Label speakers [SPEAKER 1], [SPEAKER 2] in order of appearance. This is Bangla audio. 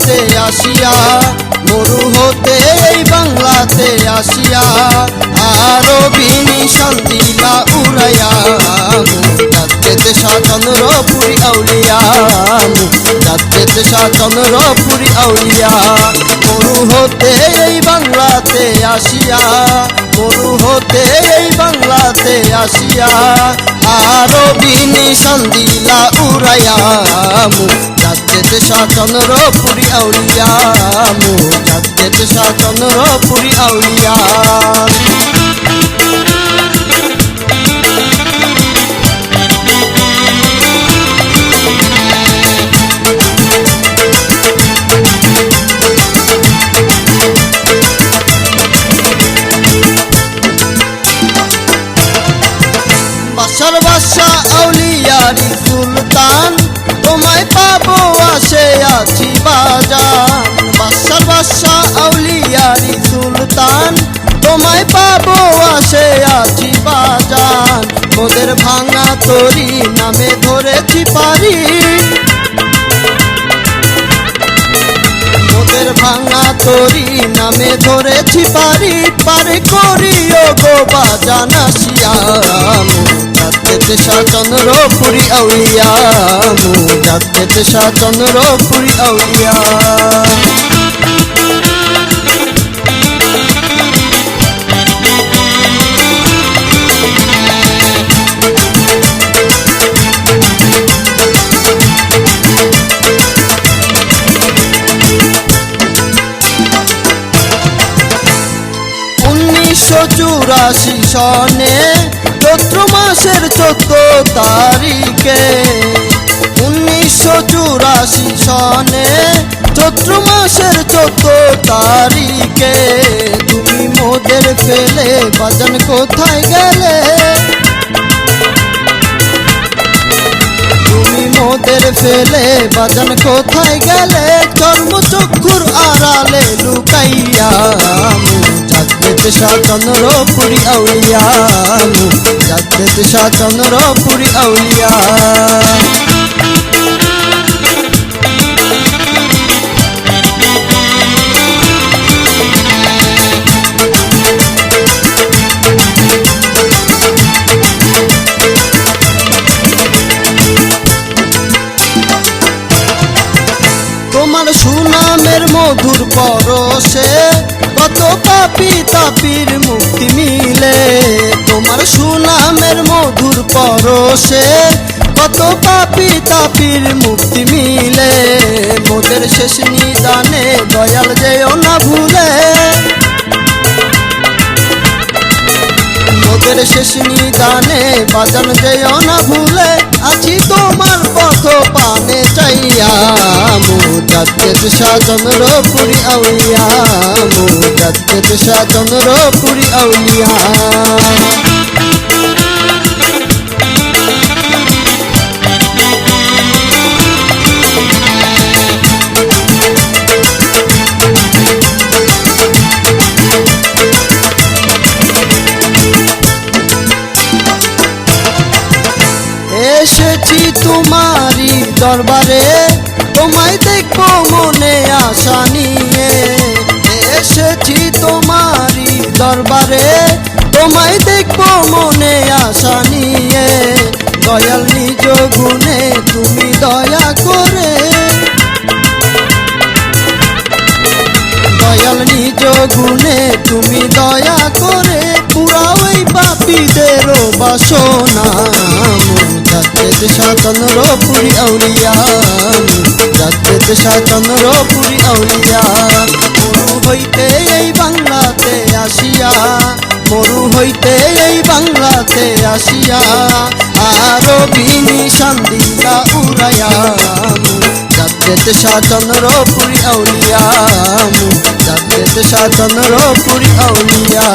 [SPEAKER 1] আসিয়া, মরু হতে এই বাংলাতে আসিয়া আরও বিনিশান দিলা উড়াইয়া যাতে দেশা চন্দ্রপুরি আউলিয়া যাতে দেশা চন্দ্রপুরি আউলিয়া, মরু হতে এই বাংলাতে আসিয়া, মরু হতে এই বাংলাতে আসিয়া আরও বিনিশান দিলা উড়াইয়া দেশা চন্দ্রপুরি আউলিয়া যাতে দেশা চন্দ্রপুরি আউলিয়া। বাসার বাসা আউলিয়ারি সুলতান তোমায় পাবো আসে আছি বাজান বাসার বাসা আউলিয়ারি সুলতান, তোমায় পাবো আসে আছি বাজান মোদের ভাঙা তরি নামে ধরেছি পারি। মোদের ভাঙা তরি নামে ধরেছি পারি। পারে করিও গো বাজান আসিয়া। যাতে দেশা চন্দ্রপুরি আউলিয়া যাতে দেশা চন্দ্রপুরি আউলিয়া। উনিশশো চুরাশি সনে চৈত্র মাসের চোদ্দ তারিখে উনিশশো চুরাশি সনে চৈত্র মাসের চোদ্দ তারিখে তুমি মোদের ফেলে বাজান কোথায় গেলে? তুমি মোদের ফেলে বাজান কোথায় গেলে? চর্মচক্ষুর আড়ালে লুকাইয়া যাতে দেশা চন্দ্রপুরি আউলিয়া যাতে দেশা চন্দ্রপুরি আউলিয়া। তোমার সুনামের মধুর পরশে পাপি তাপির মুক্তি মিলে। তোমার সুনামের মধুর পরশে কত পাপি তাপির মুক্তি মিলে। মোদের শেষ নিদানে দয়াল যেও না ভুলে। মোদের শেষ নিদানে বাজান যেও না ভুলে। আছি তোমার পথ পানে চাইয়া মুজাতে দিশা চন্দ্রপুরি আউলিয়া মুজাতে দিশা চন্দ্রপুরি আউলিয়া। এসেছি তোমারই দরবারে। তোমায় দেখব মনে আশা নিয়ে। এসেছি তোমারই দরবারে। তোমায় দেখব মনে আশা নিয়ে। দয়াল নিজ গুণে তুমি দয়া করে। দয়াল নিজ গুণে তুমি দয়া করে। পুরা ওই পাপীদের বাসনা যাতে দেশা চন্দ্রপুরি আউলিয়া। যাতে দেশা চন্দ্রপুরি আউলিয়া। মরু হইতে এই বাংলাতে আসিয়া, মরু হইতে এই বাংলাতে আসিয়া, আরও বিনিশান দিলা উড়াইয়া। যাতে দেশা চন্দ্রপুরি আউলিয়া। যাতে দেশা চন্দ্রপুরি আউলিয়া।